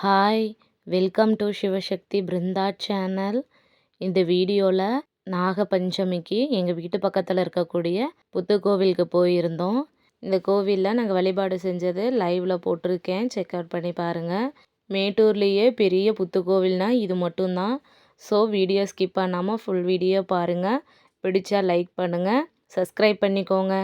Hi welcome to Sivasakthi Brindha channel இந்த வீடியோவில் நாகபஞ்சமிக்கு எங்கள் வீட்டு பக்கத்தில் இருக்கக்கூடிய புத்துக்கோவிலுக்கு போயிருந்தோம். இந்த கோவிலில் நாங்கள் வழிபாடு செஞ்சது லைவில் போட்டிருக்கேன். செக் அவுட் பண்ணி பாருங்கள் மேட்டூர்லேயே பெரிய புத்துக்கோவில்னால் இது மட்டும்தான். ஸோ வீடியோ ஸ்கிப் பண்ணாமல் ஃபுல் வீடியோ பாருங்கள் பிடிச்சா லைக் பண்ணுங்கள் சப்ஸ்கிரைப் பண்ணிக்கோங்க.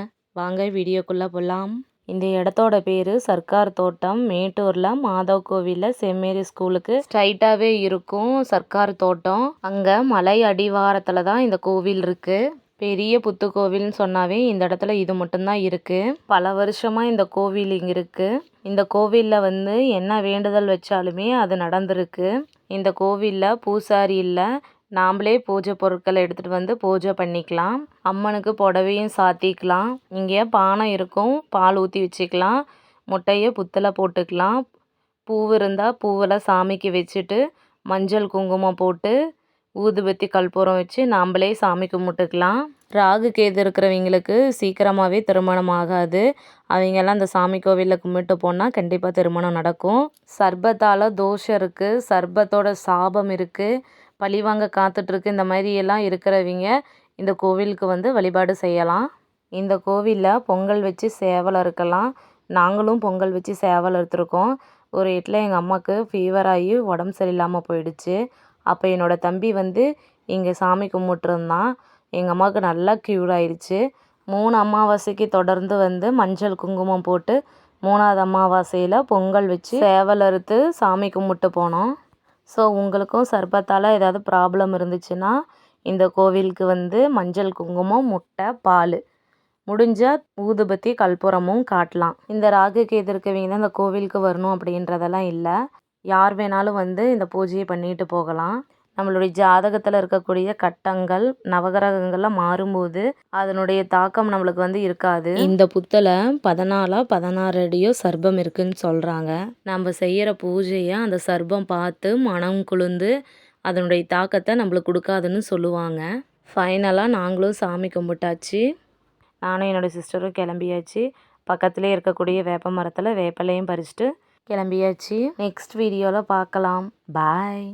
வாங்க வீடியோக்குள்ளே போகலாம் இந்த இடத்தோட பேர் சர்க்கார் தோட்டம். மேட்டூரில் மாதவ் கோவிலில் செம்மேரி ஸ்கூலுக்கு ஸ்ட்ரைட்டாகவே இருக்கும் சர்க்கார் தோட்டம். அங்கே மலை அடிவாரத்தில் தான் இந்த கோவில் இருக்குது பெரிய புத்து கோவில்னு சொன்னாவே இந்த இடத்துல இது மட்டும்தான் இருக்குது பல வருஷமாக இந்த கோவில் இங்கே இருக்குது இந்த கோவிலில் வந்து என்ன வேண்டுதல் வச்சாலுமே அது நடந்திருக்கு. இந்த கோவிலில் பூசாரி இல்லை நாம்ளே பூஜை பொருட்களை எடுத்துகிட்டு வந்து பூஜை பண்ணிக்கலாம். அம்மனுக்கு புடவையும் சாத்திக்கலாம். இங்கே பானை இருக்கும். பால் ஊற்றி வச்சுக்கலாம். முட்டையை புத்தில் போட்டுக்கலாம். பூவு இருந்தால் பூவில் சாமிக்கு வச்சுட்டு மஞ்சள் குங்குமம் போட்டு ஊதுபத்தி கற்பூரம் வச்சு நாம்ளே சாமி கும்பிட்டுக்கலாம். ராகு கேது இருக்கிறவங்களுக்கு சீக்கிரமாகவே திருமணம் ஆகாது. அவங்கெல்லாம் அந்த சாமி கோவிலில் கும்பிட்டு போனால் கண்டிப்பாக திருமணம் நடக்கும். சர்பத்தால் தோஷம் இருக்குது சர்பத்தோட சாபம் இருக்குது பழிவாங்க காத்துட்ருக்கு. இந்த மாதிரி எல்லாம் இருக்கிறவங்க இந்த கோவிலுக்கு வந்து வழிபாடு செய்யலாம். இந்த கோவிலில் பொங்கல் வச்சு சேவல் அறுக்கலாம். நாங்களும் பொங்கல் வச்சு சேவல் அறுத்துருக்கோம். ஒரு இடத்துல எங்கள் அம்மாவுக்கு ஃபீவர் ஆகி உடம்பு சரியில்லாமல் போயிடுச்சு. அப்போ என்னோடய தம்பி வந்து இங்கே சாமி கும்பிட்ருந்தான் எங்கள் அம்மாவுக்கு நல்லா க்யூர் ஆயிடுச்சு மூணு அமாவாசைக்கு தொடர்ந்து வந்து மஞ்சள் குங்குமம் போட்டு மூணாவது அமாவாசையில் பொங்கல் வச்சு சேவல் அறுத்து சாமி கும்பிட்டு போனோம். ஸோ உங்களுக்கும் சர்பத்தால் ஏதாவது ப்ராப்ளம் இருந்துச்சுன்னா இந்த கோவிலுக்கு வந்து மஞ்சள் குங்குமம் முட்டை பால். முடிஞ்சால் ஊதுபத்தி கற்பூரமும் காட்டலாம். இந்த ராகு கேது இருக்கவங்க தான் இந்த கோவிலுக்கு வரணும் அப்படின்றதெல்லாம் இல்லை. யார் வேணாலும் வந்து இந்த பூஜையை பண்ணிட்டு போகலாம். நம்மளுடைய ஜாதகத்தில் இருக்கக்கூடிய கட்டங்கள் நவகிரகங்கள்லாம் மாறும்போது அதனுடைய தாக்கம் நம்மளுக்கு வந்து இருக்காது. இந்த புத்தில் பதினாலா பதினாறு அடியோ சர்ப்பம் இருக்குன்னு சொல்கிறாங்க நம்ம செய்கிற பூஜையை அந்த சர்ப்பம் பார்த்து மனம் குளிர்ந்து அதனுடைய தாக்கத்தை நம்மளுக்கு கொடுக்காதுன்னு சொல்லுவாங்க. ஃபைனலாக நாங்களும் சாமி கும்பிட்டாச்சு. நானும் என்னோடய சிஸ்டரும் கிளம்பியாச்சு. பக்கத்துலேயே இருக்கக்கூடிய வேப்ப மரத்தில் வேப்பிலையும் பறிச்சுட்டு கிளம்பியாச்சு. நெக்ஸ்ட் வீடியோவில் பார்க்கலாம். பாய்